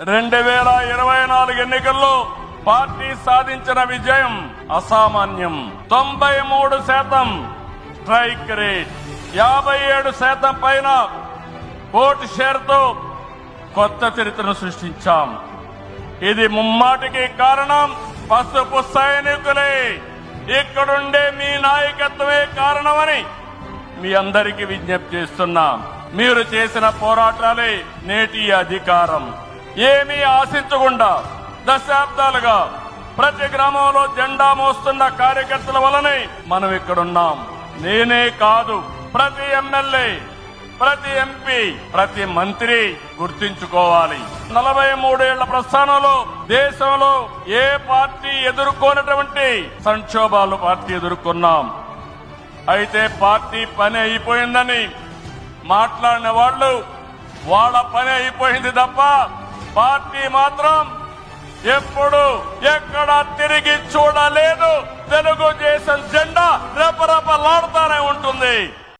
రెండు వేల ఇరవై నాలుగు ఎన్నికల్లో పార్టీ సాధించిన విజయం అసామాన్యం. తొంభై మూడు శాతం స్ట్రైక్ రేట్. యాభై ఏడు శాతం పైన ఓటు షేర్తో కొత్త చరిత్రను సృష్టించాం. ఇది ముమ్మాటికి కారణం పసుపు సైనికులే. ఇక్కడుండే మీ నాయకత్వమే కారణమని మీ అందరికీ విజ్ఞప్తి చేస్తున్నాం. మీరు చేసిన పోరాటాలే నేటి అధికారం. ఏమీ ఆశించకుండా దశాబ్దాలుగా ప్రతి గ్రామంలో జెండా మోస్తున్న కార్యకర్తల వలనే మనం ఇక్కడున్నాం. నేనే కాదు ప్రతి ఎమ్మెల్యే ప్రతి ఎంపీ ప్రతి మంత్రి గుర్తించుకోవాలి. నలభై మూడేళ్ళ ప్రస్థానంలో దేశంలో ఏ పార్టీ ఎదుర్కొన్నటువంటి సంక్షోభాలు పార్టీ ఎదుర్కొన్నాం. అయితే పార్టీ పని అయిపోయిందని మాట్లాడిన వాళ్ళు వాళ్ళ పని అయిపోయింది తప్ప పార్టీ మాత్రం ఎప్పుడు ఎక్కడ తిరిగి చూడలేదు. తెలుగుదేశం జెండా రెపరెపలాడుతూనే ఉంటుంది.